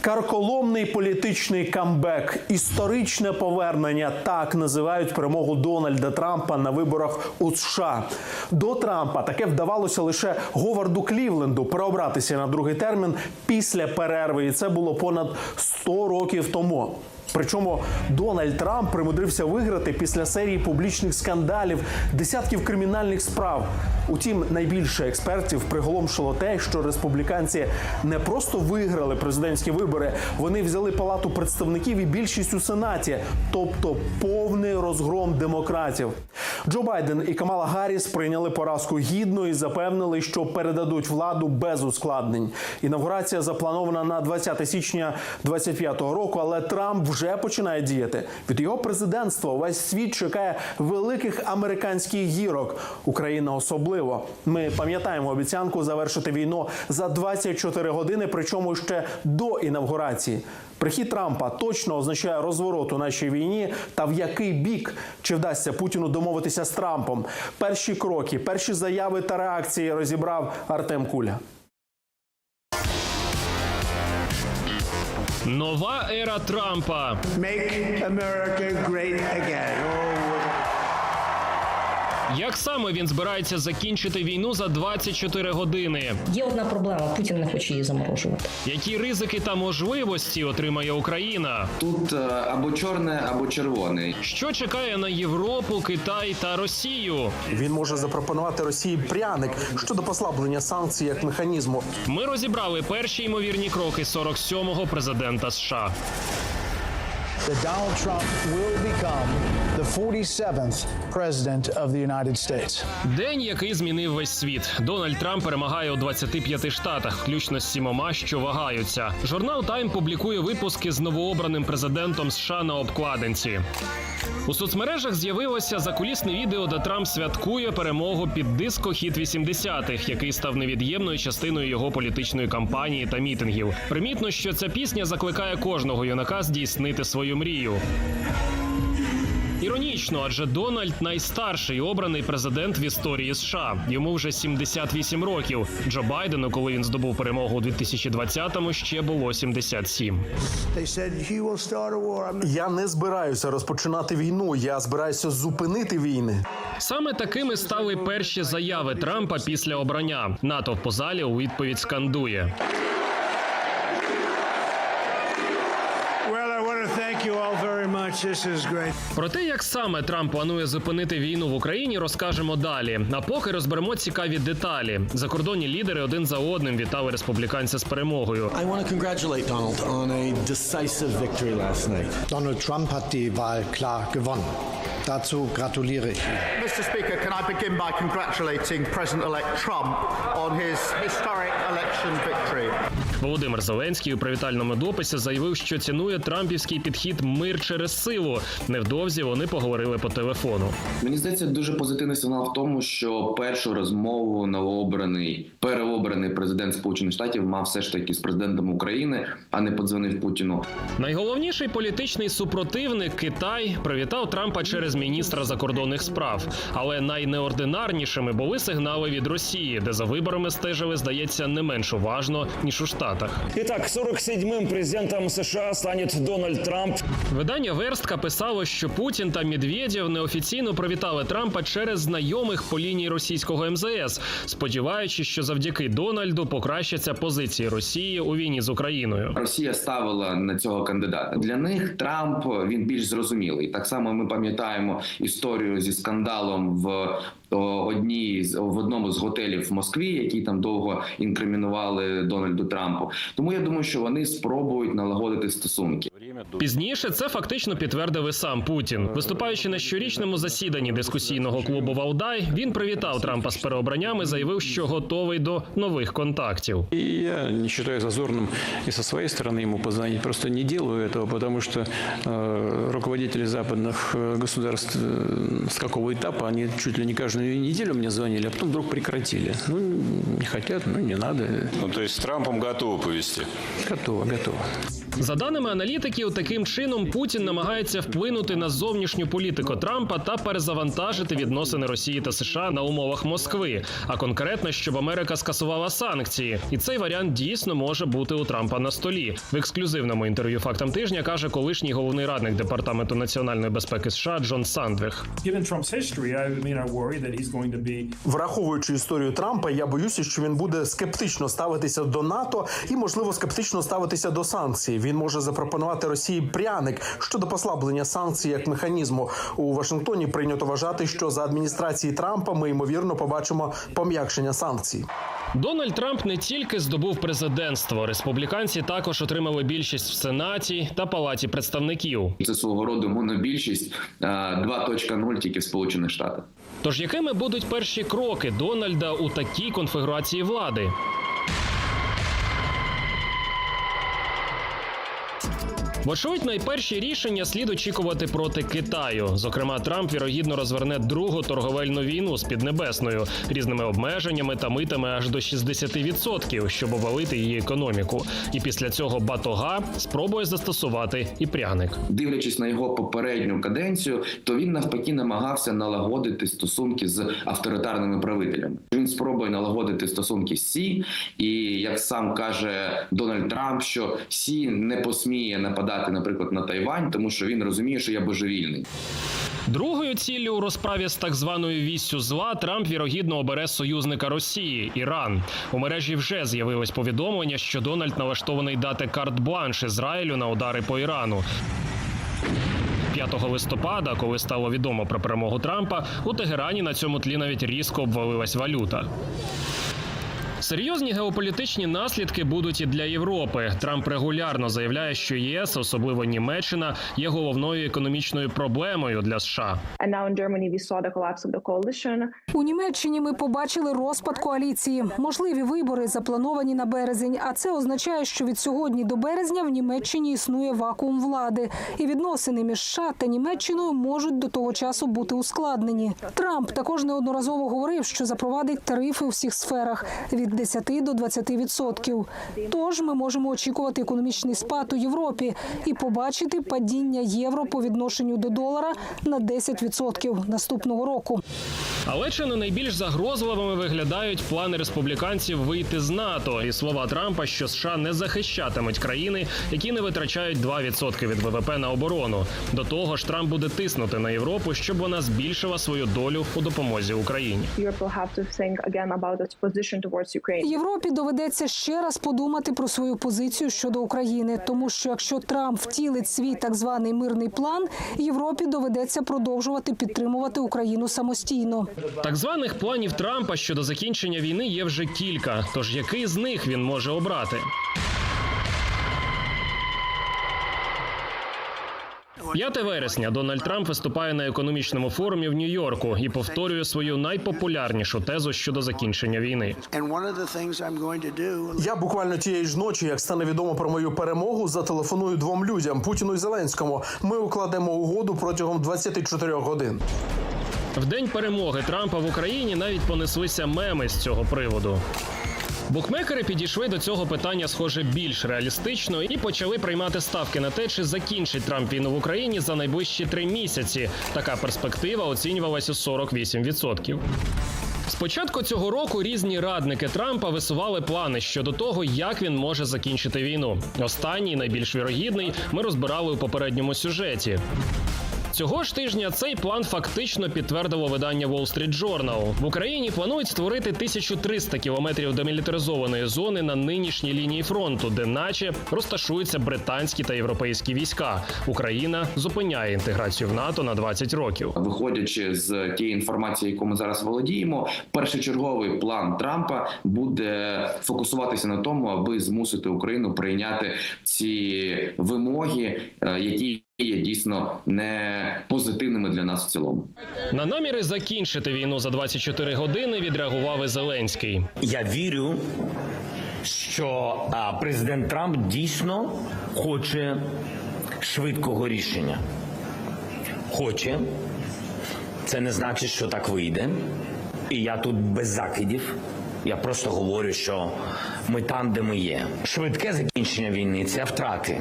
Карколомний політичний камбек, історичне повернення так називають перемогу Дональда Трампа на виборах у США. До Трампа таке вдавалося лише Говарду Клівленду переобратися на другий термін після перерви, і це було понад 100 років тому. Причому Дональд Трамп примудрився виграти після серії публічних скандалів, десятків кримінальних справ. Утім, найбільше експертів приголомшило те, що республіканці не просто виграли президентські вибори, вони взяли палату представників і більшість у сенаті, тобто повний розгром демократів. Джо Байден і Камала Гарріс прийняли поразку гідно і запевнили, що передадуть владу без ускладнень. Інавгурація запланована на 20 січня 25-го року, але Трамп вже починає діяти. Від його президентства увесь світ чекає великих американських гірок. Україна особливо. Ми пам'ятаємо обіцянку завершити війну за 24 години, причому ще до інавгурації. Прихід Трампа точно означає розворот у нашій війні. Та в який бік чи вдасться Путіну домовитися з Трампом? Перші кроки, перші заяви та реакції розібрав Артем Куля. Нова ера Трампа. Make America great again. Як саме він збирається закінчити війну за 24 години? Є одна проблема: Путін не хоче її заморожувати. Які ризики та можливості отримає Україна? Тут е, або чорне, або червоне. Що чекає на Європу, Китай та Росію? Він може запропонувати Росії пряник щодо послаблення санкцій як механізму. Ми розібрали перші ймовірні кроки 47-го президента США. That Donald Trump will become the 47th president of the United States. День, який змінив весь світ. Дональд Трамп перемагає у 25 штатах, включно з сімома, що вагаються. Журнал Тайм публікує випуски з новообраним президентом США на обкладинці. У соцмережах з'явилося закулісне відео, де Трамп святкує перемогу під диско хіт 80-х, який став невід'ємною частиною його політичної кампанії та мітингів. Примітно, що ця пісня закликає кожного юнака здійснити свою мрію. Іронічно, адже Дональд найстарший обраний президент в історії США. Йому вже 78 років. Джо Байдену, коли він здобув перемогу у 2020-му, ще було 77. They said he will start a war. I'm Я не збираюся розпочинати війну. Я збираюся зупинити війни. Саме такими стали перші заяви Трампа після обрання. НАТО по залі у відповідь скандує. Про те, як саме Трамп планує зупинити війну в Україні, розкажемо далі. А поки розберемо цікаві деталі. Закордонні лідери один за одним вітали республіканця з перемогою. I want to congratulate Donald on a decisive victory last night. Donald Trump hat die Wahl klar gewonnen. Dazu gratuliere ich ihm. Mr. Speaker, can I begin by congratulating President-elect Trump on his historic election victory? Володимир Зеленський у привітальному дописі заявив, що цінує трампівський підхід мир через силу. Невдовзі вони поговорили по телефону. Мені здається, дуже позитивний сигнал в тому, що першу розмову новообраний переобраний президент Сполучених Штатів мав все ж таки з президентом України, а не подзвонив Путіну. Найголовніший політичний супротивник Китай привітав Трампа через міністра закордонних справ. Але найнеординарнішими були сигнали від Росії, де за виборами стежили, здається, не менш уважно ніж у Штатах. Итак, 47-м президентом США станет Дональд Трамп. Видання Верстка писало, що Путін та Медведєв неофіційно привітали Трампа через знайомих по лінії російського МЗС, сподіваючись, що завдяки Дональду покращаться позиції Росії у війні з Україною. Росія ставила на цього кандидата. Для них Трамп він більш зрозумілий. Так само ми пам'ятаємо історію зі скандалом в одній з в одному з готелів в Москві, які там довго інкримінували Дональду Трампу. Тому я думаю, що вони спробують налагодити стосунки. Пізніше це фактично підтвердив і сам Путін. Виступаючи на щорічному засіданні дискусійного клубу Валдай, він привітав Трампа з переобранням і заявив, що готовий до нових контактів. И я не считаю зазорным и со своей стороны ему позвонить. Просто не делаю этого, потому что э, руководители западных э, государств э, с какого этапа они чуть ли не каждую неделю мне звонили, а потом вдруг прекратили. Ну, не хотят, ну, не надо. Ну, то есть с Трампом готовы повести? Готово, готово. За даними аналітиків, таким чином Путін намагається вплинути на зовнішню політику Трампа та перезавантажити відносини Росії та США на умовах Москви, а конкретно, щоб Америка скасувала санкції. І цей варіант дійсно може бути у Трампа на столі. В ексклюзивному інтерв'ю фактам тижня каже колишній головний радник департаменту національної безпеки США Джон be Враховуючи історію Трампа, я боюся, що він буде скептично ставитися до НАТО і, можливо, скептично ставитися до санкцій. Він може запропонувати Росії пряник щодо послаблення санкцій як механізму. У Вашингтоні прийнято вважати, що за адміністрації Трампа ми ймовірно побачимо пом'якшення санкцій. Дональд Трамп не тільки здобув президентство, республіканці також отримали більшість в сенаті та палаті представників. Це свого роду монобільшість е, 2.0 тільки в Сполучених Штатах. Тож якими будуть перші кроки Дональда у такій конфігурації влади? Вочевидь, найперші рішення слід очікувати проти Китаю. Зокрема, Трамп вірогідно розверне другу торговельну війну з Піднебесною різними обмеженнями та митами аж до 60%, щоб обвалити її економіку. І після цього батога спробує застосувати і пряник. Дивлячись на його попередню каденцію, то він навпаки намагався налагодити стосунки з авторитарними правителями. Він спробує налагодити стосунки з Сі, і як сам каже Дональд Трамп, що Сі не посміє нападати, наприклад, на Тайвань, тому що він розуміє, що я божевільний. Другою ціллю у розправі з так званою віссю зла Трамп вірогідно обере союзника Росії Іран. У мережі вже з'явилось повідомлення, що Дональд налаштований дати карт-бланш Ізраїлю на удари по Ірану. 5 листопада, коли стало відомо про перемогу Трампа, у Тегерані на цьому тлі навіть різко обвалилась валюта. Серйозні геополітичні наслідки будуть і для Європи. Трамп регулярно заявляє, що ЄС, особливо Німеччина, є головною економічною проблемою для США. У Німеччині ми побачили розпад коаліції. Можливі вибори заплановані на березень. А це означає, що від сьогодні до березня в Німеччині існує вакуум влади, і відносини між США та Німеччиною можуть до того часу бути ускладнені. Трамп також неодноразово говорив, що запровадить тарифи у всіх сферах від 10 до 20 відсотків. Тож ми можемо очікувати економічний спад у Європі і побачити падіння євро по відношенню до долара на 10 відсотків наступного року. Але чи не найбільш загрозливими виглядають плани республіканців вийти з НАТО і слова Трампа, що США не захищатимуть країни, які не витрачають 2% від ВВП на оборону. До того ж, Трамп буде тиснути на Європу, щоб вона збільшила свою долю у допомозі Україні. Європі доведеться ще раз подумати про свою позицію щодо України, тому що якщо Трамп втілить свій так званий мирний план, Європі доведеться продовжувати підтримувати Україну самостійно. Так званих планів Трампа щодо закінчення війни є вже кілька. Тож який з них він може обрати? 5 вересня Дональд Трамп виступає на економічному форумі в Нью-Йорку і повторює свою найпопулярнішу тезу щодо закінчення війни. Я буквально тієї ж ночі, як стане відомо про мою перемогу, зателефоную двом людям Путіну і Зеленському. Ми укладемо угоду протягом 24 годин. В день перемоги Трампа в Україні навіть понеслися меми з цього приводу. Букмекери підійшли до цього питання, схоже, більш реалістично і почали приймати ставки на те, чи закінчить Трамп війну в Україні за найближчі три місяці. Така перспектива оцінювалась у 48%. З початку цього року різні радники Трампа висували плани щодо того, як він може закінчити війну. Останній, найбільш вірогідний, ми розбирали у попередньому сюжеті. Цього ж тижня цей план фактично підтвердило видання Wall Street Journal. В Україні планують створити 1300 кілометрів демілітаризованої зони на нинішній лінії фронту, де наче розташуються британські та європейські війська. Україна зупиняє інтеграцію в НАТО на 20 років. Виходячи з тієї інформації, яку ми зараз володіємо, першочерговий план Трампа буде фокусуватися на тому, аби змусити Україну прийняти ці вимоги, е, які є дійсно не позитивними для нас в цілому. На наміри закінчити війну за 24 години відреагував і Зеленський. Я вірю, що президент Трамп дійсно хоче швидкого рішення. Хоче. Це не значить, що так вийде. І я тут без закидів. Я просто говорю, що ми там, де ми є. Швидке закінчення війни це втрати.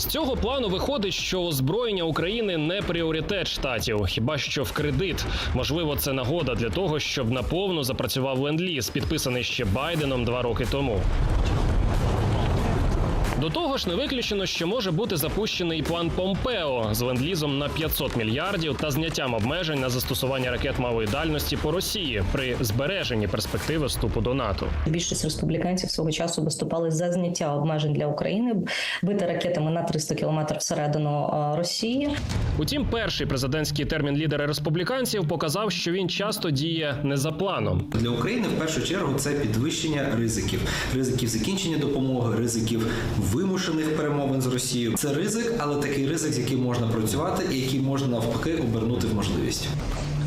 З цього плану виходить, що озброєння України не пріоритет штатів, хіба що в кредит. Можливо, це нагода для того, щоб наповну запрацював ленд-ліз, підписаний ще Байденом два роки тому. До того ж, не виключено, що може бути запущений план Помпео з ленд-лізом на 500 мільярдів та зняттям обмежень на застосування ракет малої дальності по Росії при збереженні перспективи вступу до НАТО. Більшість республіканців свого часу виступали за зняття обмежень для України, бити ракетами на 300 кілометрів всередину е, Росії. Утім, перший президентський термін лідера республіканців показав, що він часто діє не за планом. Для України в першу чергу це підвищення ризиків, ризиків закінчення допомоги, ризиків вимушених перемовин з Росією. Це ризик, але такий ризик, з яким можна працювати, і який можна навпаки обернути в можливість.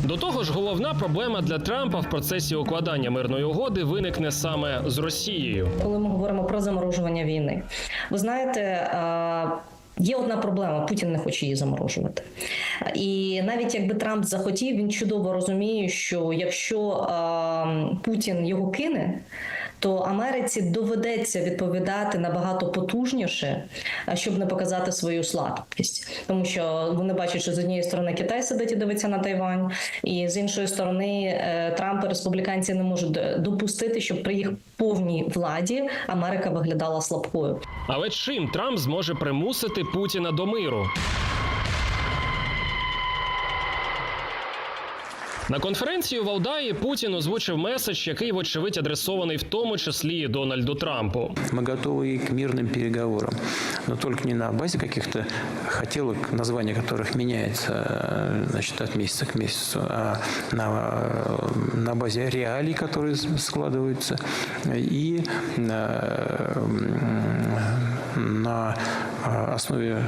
До того ж, головна проблема для Трампа в процесі укладання мирної угоди виникне саме з Росією. Коли ми говоримо про заморожування війни, ви знаєте. е, Є одна проблема: Путін не хоче її заморожувати. І навіть якби Трамп захотів, він чудово розуміє, що якщо е, Путін його кине, то Америці доведеться відповідати набагато потужніше, щоб не показати свою слабкість, тому що вони бачать, що з однієї сторони Китай сидить і дивиться на Тайвань, і з іншої сторони е, Трамп і республіканці не можуть допустити, щоб при їх повній владі Америка виглядала слабкою. Але чим Трамп зможе примусити Путіна до миру? На конференції у Валдаї Путін озвучив меседж, який, вочевидь, адресований в тому числі і Дональду Трампу. Мы готовы и к мирным переговорам, но только не на базе каких-то хотелок, названия которых меняется э, значит, от месяца к месяцу, а на, э, на базе реалий, которые с- складываются, и э, м, на э, основе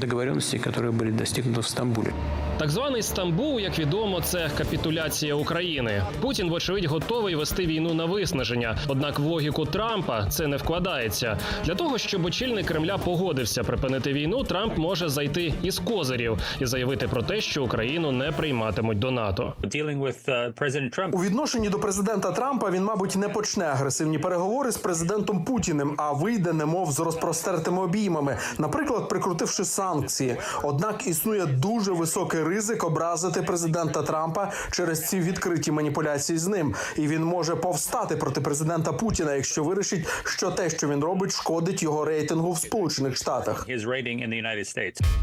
договоренностей, которые были достигнуты в Стамбуле. Так званий Стамбул, як відомо, це капітуляція України. Путін, вочевидь, готовий вести війну на виснаження. Однак в логіку Трампа це не вкладається. Для того щоб очільник Кремля погодився припинити війну, Трамп може зайти із козирів і заявити про те, що Україну не прийматимуть до НАТО. У відношенні до президента Трампа він, мабуть, не почне агресивні переговори з президентом Путіним, а вийде немов з розпростертими обіймами, наприклад, прикрутивши санкції. Однак існує дуже високий ризик образити президента Трампа через ці відкриті маніпуляції з ним, і він може повстати проти президента Путіна, якщо вирішить, що те, що він робить, шкодить його рейтингу в Сполучених Штатах.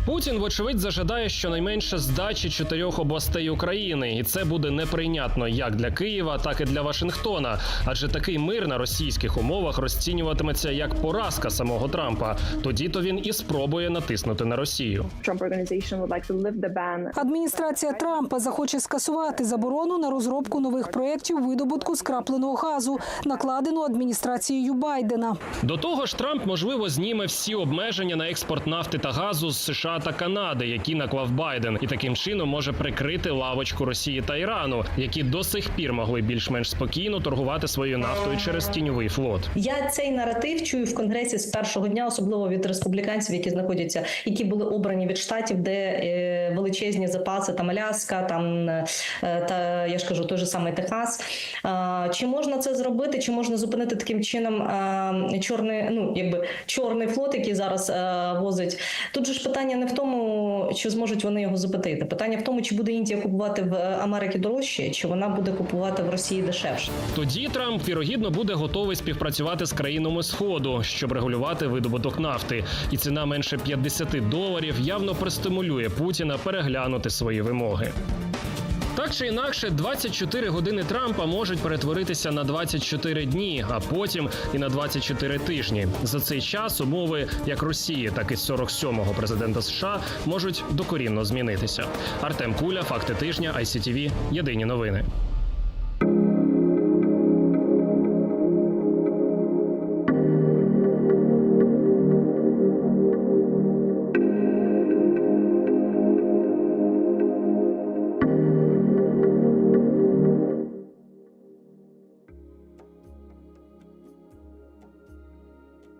Путін, вочевидь, зажадає щонайменше здачі чотирьох областей України, і це буде неприйнятно як для Києва, так і для Вашингтона. Адже такий мир на російських умовах розцінюватиметься як поразка самого Трампа. Тоді то він і спробує натиснути на Росію. Адміністрація Трампа захоче скасувати заборону на розробку нових проєктів видобутку скрапленого газу, накладену адміністрацією Байдена. До того ж, Трамп можливо зніме всі обмеження на експорт нафти та газу з США та Канади, які наклав Байден, і таким чином може прикрити лавочку Росії та Ірану, які до сих пір могли більш-менш спокійно торгувати своєю нафтою через тіньовий флот. Я цей наратив чую в конгресі з першого дня, особливо від республіканців, які знаходяться, які були обрані від штатів, де е, величезні запаси, там Аляска, там е, та я ж кажу, той же самий Техас. Чи можна це зробити? Чи можна зупинити таким чином чорний, ну якби чорний флот, який зараз е, возить? Тут же ж питання не в тому, чи зможуть вони його зупинити. Питання в тому, чи буде Індія купувати в Америці дорожче, чи вона буде купувати в Росії дешевше. Тоді Трамп вірогідно буде готовий співпрацювати з країнами сходу, щоб регулювати видобуток нафти, і ціна менше 50 доларів явно пристимулює Путіна переглянути свої вимоги. Так чи інакше, 24 години Трампа можуть перетворитися на 24 дні, а потім і на 24 тижні. За цей час умови як Росії, так і 47-го президента США можуть докорінно змінитися. Артем Куля, факти тижня, ICTV, Єдині новини.